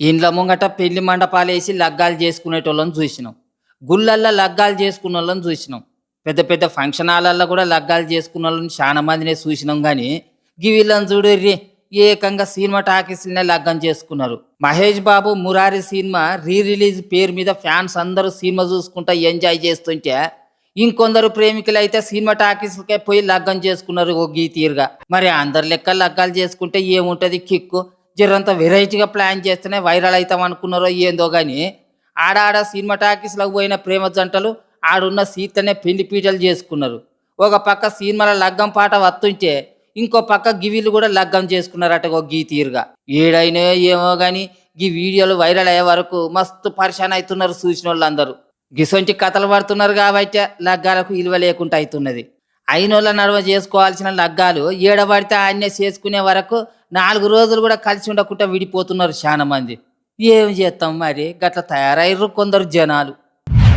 ఇండ్ల ముంగట పెళ్ళి మండపాలు వేసి లగ్గాలు చేసుకునేటోళ్ళని చూసినాం. గుళ్ళల్లో లగ్గాలు చేసుకున్న వాళ్ళని చూసినాం. పెద్ద పెద్ద ఫంక్షన్ హాలల్లో కూడా లగ్గాలు చేసుకున్న వాళ్ళని చాలా మందినే చూసినాం కానీ గివిళ్ళని చూడర్రి ఏకంగా సినిమా టాకీస్లనే లగ్గం చేసుకున్నారు. Mahesh Babu Murari cinema re release పేరు మీద ఫ్యాన్స్ అందరూ సినిమా చూసుకుంటా ఎంజాయ్ చేస్తుంటే ఇంకొందరు ప్రేమికులు అయితే సినిమా టాకీస్కే పోయి లగ్గం చేసుకున్నారు ఓ గీ తీరుగా. మరి అందరి లెక్క లగ్గాలు చేసుకుంటే ఏముంటది కిక్కు? జరంత వెరైటీగా ప్లాన్ చేస్తేనే వైరల్ అవుతాం అనుకున్నారో ఏందో ఆడ ఆడ సినిమా టాకీస్లకు పోయిన ప్రేమ జంటలు ఆడున్న సీతనే పెళ్ళి పీటలు చేసుకున్నారు. ఒక పక్క సినిమాల లగ్గం పాట వస్తుంటే ఇంకో పక్క గివిలు కూడా లగ్గం చేసుకున్నారట ఒక గీ తీరుగా. ఏడైనా ఏమో కానీ గీ వీడియోలు వైరల్ అయ్యే వరకు మస్తు పరిశాన్ అవుతున్నారు చూసిన వాళ్ళందరూ గిసొంటి కథలు పడుతున్నారు కాబట్టి లగ్గాలకు విలువ లేకుండా అవుతున్నది. అయినోళ్ళ నడుమ చేసుకోవాల్సిన లగ్గాలు ఏడబడితే ఆయన్నే చేసుకునే వరకు నాలుగు రోజులు కూడా కలిసి ఉండకుండా విడిపోతున్నారు చాలా మంది ఏం చేస్తాం మరి? గట్ల తయారయ్యారు కొందరు జనాలు.